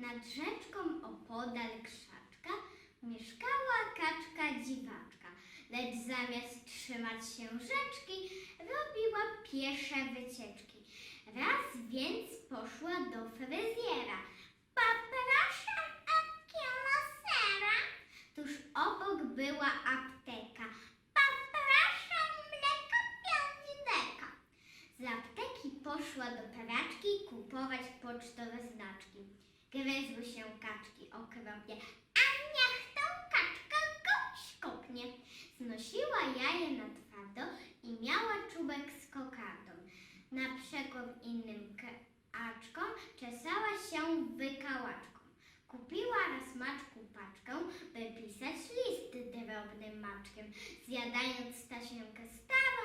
Nad rzeczką opodal krzaczka mieszkała kaczka dziwaczka, lecz zamiast trzymać się rzeczki, robiła piesze wycieczki. Raz więc poszła do fryzjera. Poproszę o kilo sera. Tuż obok była apteka. Poproszę mleka pięć deka. Z apteki poszła do praczki kupować pocztowe znaczki. Gryzły się kaczki okropnie, a niech tą kaczkę kogoś kopnie. Znosiła jaje na twardo i miała czubek z kokardą. Na przekór innym kaczkom czesała się wykałaczką. Kupiła raz maczku paczkę, by pisać listy drobnym maczkiem. Zjadając tasiemkę starą,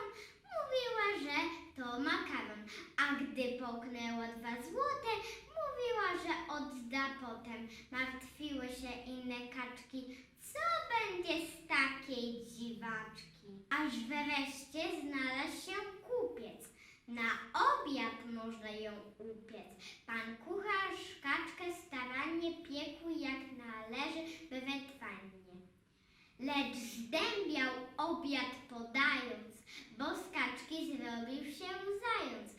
mówiła, że to makaron, a gdy połknęła dwa złote, mówiła, że odda potem. Martwiły się inne kaczki, co będzie z takiej dziwaczki. Aż wreszcie znalazł się kupiec. Na obiad można ją upiec. Pan kucharz kaczkę starannie piekł jak należy wytrwanie. Lecz zdębiał obiad podając, bo z kaczki zrobił się zając.